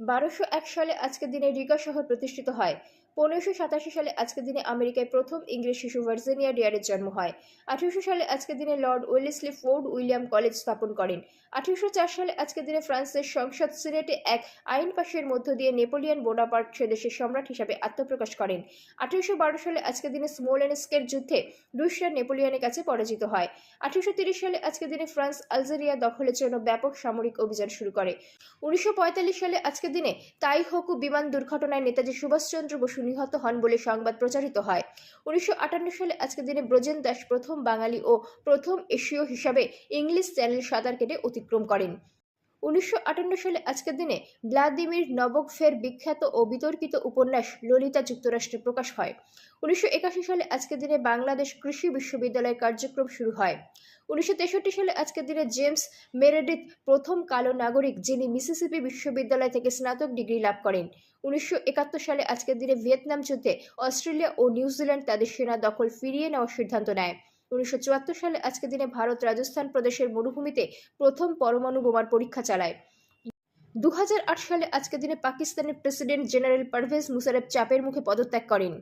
বারোশো এক সালে আজকের দিনে রিকা শহর প্রতিষ্ঠিত হয়। পনেরোশো সাতাশি সালে আজকের দিনে আমেরিকায় প্রথম ইংরেজ শিশু ভার্জিনিয়া ডিয়ারের জন্ম হয়। আঠেরোশো সালে আজকের দিনে lord Wellesley Fort William college স্থাপন করেন। আঠেরোশো চার সালে আজকের দিনে ফ্রান্সের সংসদ সিনেটে এক আইন পাশের মধ্য দিয়ে নেপোলিয়ন বোনাপার্ট সে দেশের সম্রাট হিসাবে আত্মপ্রকাশ করেন। আঠেরোশো বারো সালে আজকের দিনে স্মোলেনস্কের যুদ্ধে রুশরা নেপোলিয়নের কাছে পরাজিত হয়। আঠেরোশো তিরিশ সালে আজকের দিনে ফ্রান্স আলজেরিয়া দখলের জন্য ব্যাপক সামরিক অভিযান শুরু করে। উনিশশো পঁয়তাল্লিশ সালে আজকের দিনে তাই হকু বিমান দুর্ঘটনায় নেতাজি সুভাষচন্দ্র বসু নিহত হন বলে সংবাদ প্রচারিত হয়। উনিশশো আটান্ন সালে আজকের দিনে ব্রজেন দাস প্রথম বাঙালি ও প্রথম এশীয় হিসাবে ইংলিশ চ্যানেল সাঁতার কেটে অতিক্রম করেন। উনিশশো আটান্ন সালে আজকের দিনে ভ্লাদিমির নবকফের বিখ্যাত ও বিতর্কিত উপন্যাস ললিতা যুক্তরাষ্ট্রে প্রকাশ হয়। উনিশশো একাশি সালে আজকের দিনে বাংলাদেশ কৃষি বিশ্ববিদ্যালয়ের কার্যক্রম শুরু হয়। উনিশশো তেষট্টি সালে আজকের দিনে জেমস মেরেডিথ প্রথম কালো নাগরিক যিনি মিসিসিপি বিশ্ববিদ্যালয় থেকে স্নাতক ডিগ্রি লাভ করেন। উনিশশো একাত্তর সালে আজকের দিনে ভিয়েতনাম যুদ্ধে অস্ট্রেলিয়া ও নিউজিল্যান্ড তাদের সেনা দখল ফিরিয়ে নেওয়ার সিদ্ধান্ত নেয়। উনিশশো চুয়াত্তর সালে আজকের দিনে ভারত রাজস্থান প্রদেশের মরুভূমিতে প্রথম পরমাণু বোমার পরীক্ষা চালায়। দু হাজার আট সালে আজকের দিনে পাকিস্তানের প্রেসিডেন্ট জেনারেল পারভেজ মুশারফ চাপের মুখে পদত্যাগ করেন।